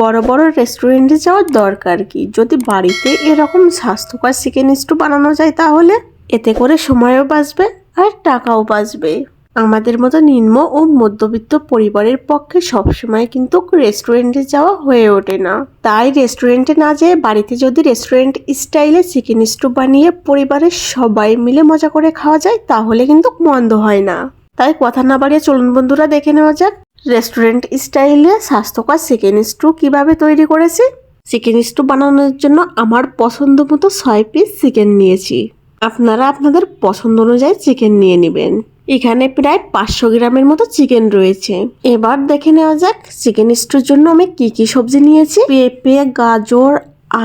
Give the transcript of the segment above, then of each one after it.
বড় বড় রেস্টুরেন্টে যাওয়ার দরকার কি? যদি বাড়িতে এরকম স্বাস্থ্যকর চিকেন স্টু বানানো যায় তাহলে? এতে করে সময়ও বাঁচবে আর টাকাও বাঁচবে। আমাদের মতো নিম্ন ও মধ্যবিত্ত পরিবারের পক্ষে সবসময় কিন্তু রেস্টুরেন্টে যাওয়া হয়ে ওঠে না। তাই রেস্টুরেন্টে না যেয়ে বাড়িতে যদি রেস্টুরেন্ট স্টাইলে চিকেন স্টু বানিয়ে পরিবারের সবাই মিলে মজা করে খাওয়া যায়, তাহলে কিন্তু মন্দ হয় না। তাই কথা না বাড়িয়ে চলুন বন্ধুরা, দেখে নেওয়া যাক রেস্টুরেন্ট স্টাইলে স্বাস্থ্যকর চিকেন স্টু কীভাবে তৈরি করেছি? চিকেন স্টু বানানোর জন্য আমার পছন্দ মতো ছয় পিস চিকেন নিয়েছি। আপনারা আপনাদের পছন্দ অনুযায়ী চিকেন নিয়ে নেবেন। এখানে প্রায় পাঁচশো গ্রামের মতো চিকেন রয়েছে। এবার দেখে নেওয়া যাক চিকেন স্টুর জন্য আমি কি কি সবজি নিয়েছি। পেঁপে, গাজর,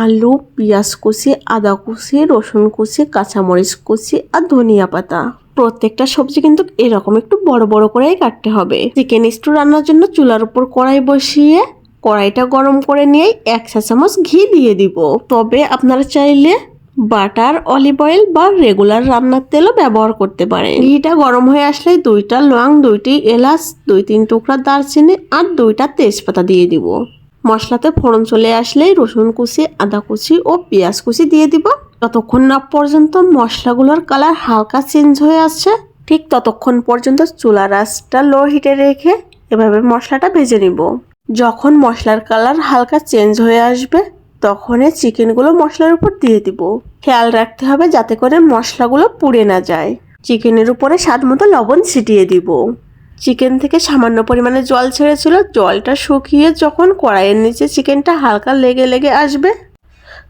আলু, পেঁয়াজ কুচি, আদা কুচি, রসুন কুচি, কাঁচামরিচ কুচি আর ধনিয়া পাতা। প্রত্যেকটা সবজি কিন্তু এরকম একটু বড় বড় করেই কাটতে হবে। চিকেন স্টু রান্নার জন্য চুলার উপর কড়াই বসিয়ে কড়াইটা গরম করে নিয়ে এক চা চামচ ঘি দিয়ে দিব। তবে আপনারা চাইলে বাটার অলিভ অয়েল বা রেগুলার রান্নার তেলও ব্যবহার করতে পারেন। ঘিটা গরম হয়ে আসলে দুইটা লং, দুইটি এলাচ দুই তিন টুকরা দারচিনি আর দুইটা তেজপাতা দিয়ে দিব। মশলাতে ফোড়ন চলে আসলেই রসুন কুচি, আদা কুচি ও পেঁয়াজ কুচি দিয়ে দিব। ততক্ষণ না পর্যন্ত মশলাগুলোর কালার হালকা চেঞ্জ হয়ে আসছে, ঠিক ততক্ষণ পর্যন্ত চুলা আঁচটা লো হিটে রেখে এভাবে মশলাটা ভেজে নিব। যখন মশলার কালার হালকা চেঞ্জ হয়ে আসবে তখন এই চিকেনগুলো মশলার উপর দিয়ে দিব। খেয়াল রাখতে হবে যাতে করে মশলাগুলো পুড়ে না যায়। চিকেনের উপরে স্বাদ মতো লবণ ছিটিয়ে দিব। চিকেন থেকে সামান্য পরিমাণে জল ছেড়েছিল, জলটা শুকিয়ে যখন কড়াইয়ের নিচে চিকেনটা হালকা লেগে লেগে আসবে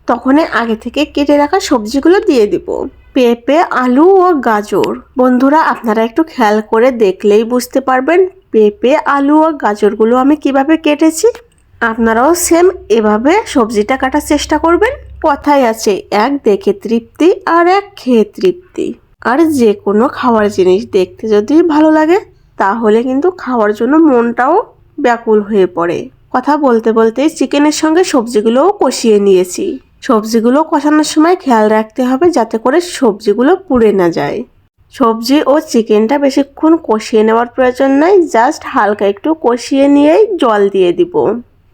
তখনই আগে থেকে কেটে রাখা সবজিগুলো দিয়ে দিব। পেঁপে, আলু ও গাজর। বন্ধুরা, আপনারা একটু খেয়াল করে দেখলেই বুঝতে পারবেন পেঁপে, আলু ও গাজরগুলো আমি কীভাবে কেটেছি। আপনারাও সেম এভাবে সবজিটা কাটার চেষ্টা করবেন। কথাই আছে, এক দেখে তৃপ্তি আর এক খেয়ে তৃপ্তি। আর যে কোনো খাওয়ার জিনিস দেখতে যদি ভালো লাগে, তাহলে কিন্তু খাওয়ার জন্য মনটাও ব্যাকুল হয়ে পড়ে। কথা বলতে বলতে চিকেনের সঙ্গে সবজিগুলোও কষিয়ে নিয়েছি। সবজিগুলো কষানোর সময় খেয়াল রাখতে হবে যাতে করে সবজিগুলো পুড়ে না যায়। সবজি ও চিকেনটা বেশিক্ষণ কষিয়ে নেওয়ার প্রয়োজন নাই, জাস্ট হালকা একটু কষিয়ে নিয়েই জল দিয়ে দিব।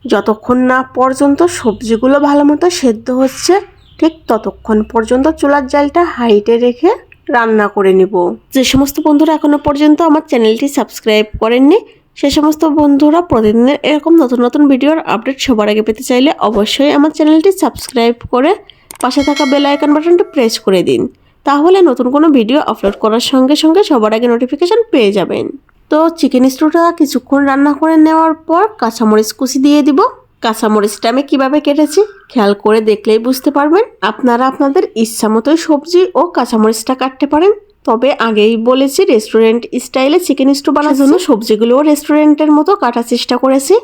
যতক্ষণ না পর্যন্ত সবজিগুলো ভালো মতো সেদ্ধ হচ্ছে, ঠিক ততক্ষণ পর্যন্ত চুলার জালটা হাইটে রেখে রান্না করে নিব। যে সমস্ত বন্ধুরা এখনও পর্যন্ত আমার চ্যানেলটি সাবস্ক্রাইব করেননি সে সমস্ত বন্ধুরা প্রতিদিনের এরকম নতুন নতুন ভিডিওর আপডেট সবার আগে পেতে চাইলে অবশ্যই আমার চ্যানেলটি সাবস্ক্রাইব করে পাশে থাকা বেল আইকন বাটনটি প্রেস করে দিন। তাহলে নতুন কোনো ভিডিও আপলোড করার সঙ্গে সঙ্গে সবার আগে নোটিফিকেশন পেয়ে যাবেন। তো চিকেন স্টুটা কিছুক্ষণ রান্না করে নেওয়ার পর কাঁচামরিচ কুচি দিয়ে দিব। কাঁচামরিচটা আমি কীভাবে কেটেছি খেয়াল করে দেখলেই বুঝতে পারবেন। আপনারা আপনাদের ইচ্ছা মতোই সবজি ও কাঁচামরিচটা কাটতে পারেন। তবে আগেই বলেছি রেস্টুরেন্ট স্টাইলে চিকেন স্টু বানার জন্য সবজিগুলোও রেস্টুরেন্টের মতো কাটার চেষ্টা করেছি।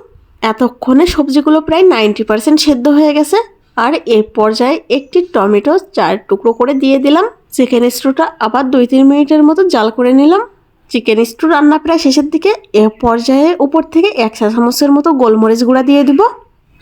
এতক্ষণে সবজিগুলো প্রায় নাইনটি পার্সেন্ট সেদ্ধ হয়ে গেছে। আর এ পর্যায়ে একটি টমেটো চার টুকরো করে দিয়ে দিলাম। চিকেন স্টুটা আবার দুই তিন মিনিটের মতো জাল করে নিলাম। চিকেন স্টু রান্না প্রায় শেষের দিকে। এ পর্যায়ে উপর থেকে এক চা চামচের মতো গোলমরিচ গুঁড়া দিয়ে দিব।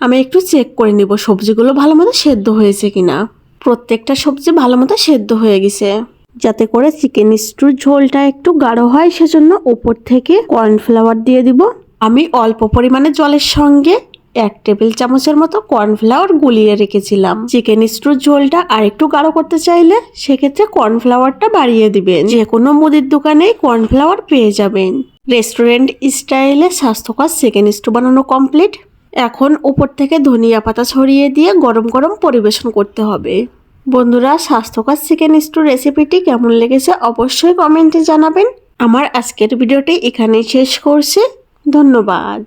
আমি একটু চেক করে নিব সবজিগুলো ভালো মতো সেদ্ধ হয়েছে কিনা। প্রত্যেকটা সবজি ভালো মতো সেদ্ধ হয়ে গেছে। যাতে করে চিকেন স্টুর ঝোলটা একটু গাঢ় হয়, সেজন্য উপর থেকে কর্নফ্লাওয়ার দিয়ে দিব। আমি অল্প পরিমাণে জলের সঙ্গে এক টেবিল চামচের মতো কর্নফ্লাওয়ার গুলিয়ে রেখেছিলাম। চিকেন স্টুর ঝোলটা আর একটু গাঢ় করতে চাইলে সেক্ষেত্রে কর্নফ্লাওয়ারটা বাড়িয়ে দিবেন। যে কোনো মুদির দোকানেই কর্নফ্লাওয়ার পেয়ে যাবেন। রেস্টুরেন্ট স্টাইলে স্বাস্থ্যকর চিকেন স্টু বানানো কমপ্লিট। এখন উপর থেকে ধনিয়া পাতা ছড়িয়ে দিয়ে গরম গরম পরিবেশন করতে হবে। বন্ধুরা, স্বাস্থ্যকর চিকেন স্টু রেসিপিটি কেমন লেগেছে অবশ্যই কমেন্টে জানাবেন। আমার আজকের ভিডিওটি এখানেই শেষ করছি। ধন্যবাদ।